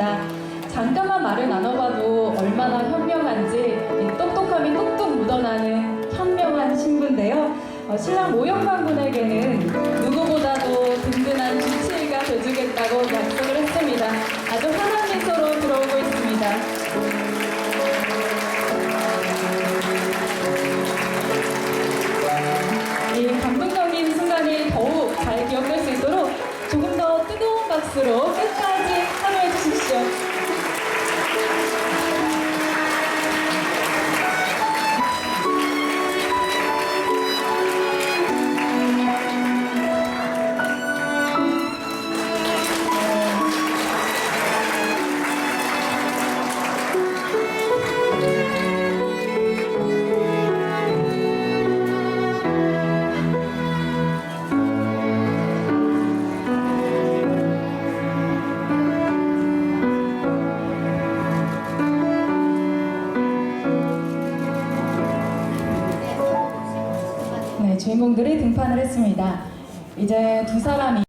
있습니다. 잠깐만 말을 나눠봐도 얼마나 현명한지 이 똑똑함이 뚝뚝 묻어나는 현명한 신부인데요. 어, 신랑 모영관 군에게는 누구보다도 든든한 주치의가 돼주겠다고 약속을 했습니다. 아주 환한 미소로 들어오고 있습니다. 이 감동적인 순간이 더욱 잘 기억될 수 있도록 조금 더 뜨거운 박수로 끝까지 주인공들이 등판을 했습니다. 이제 두 사람이